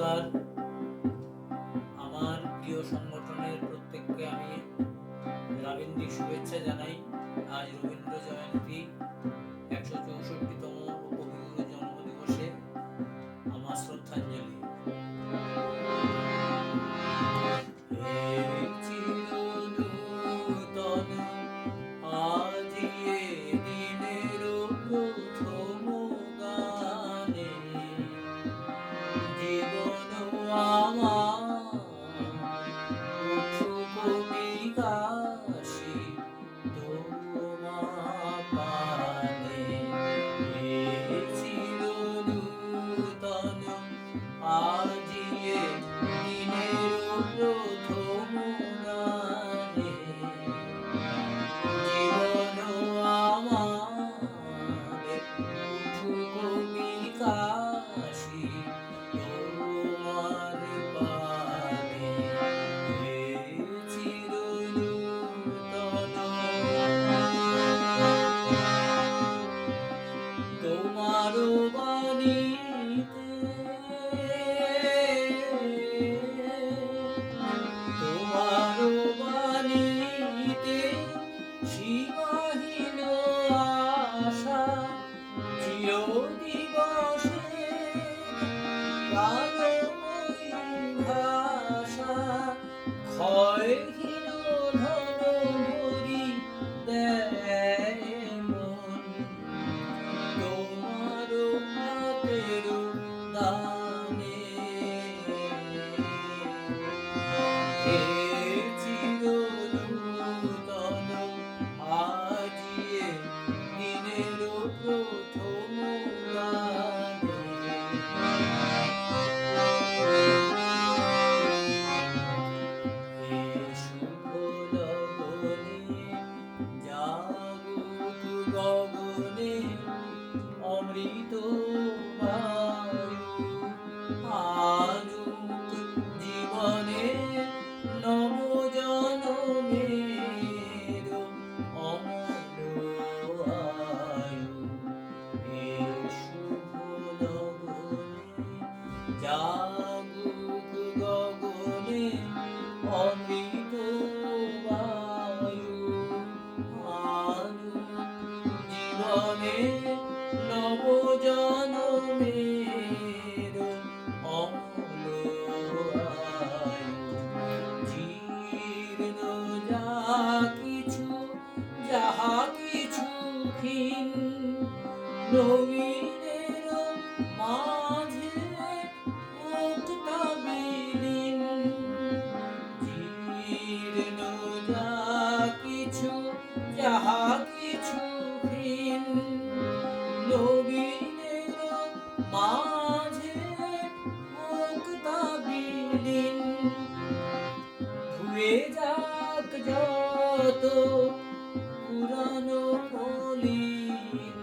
নমস্কার। আমার প্রিয় সংগঠনের প্রত্যেককে আমি রাবিন্দিক শুভেচ্ছা জানাই। Kumar. এমন তোমার হাতের দানে। কিছুক্ষীণ নবীনের মাঝে মুক্তা বিলীন। জীর্ণ যা কিছু, যাহা কিছু ক্ষীণ নবীনের মাঝে মুক্তা বিলীন। believe.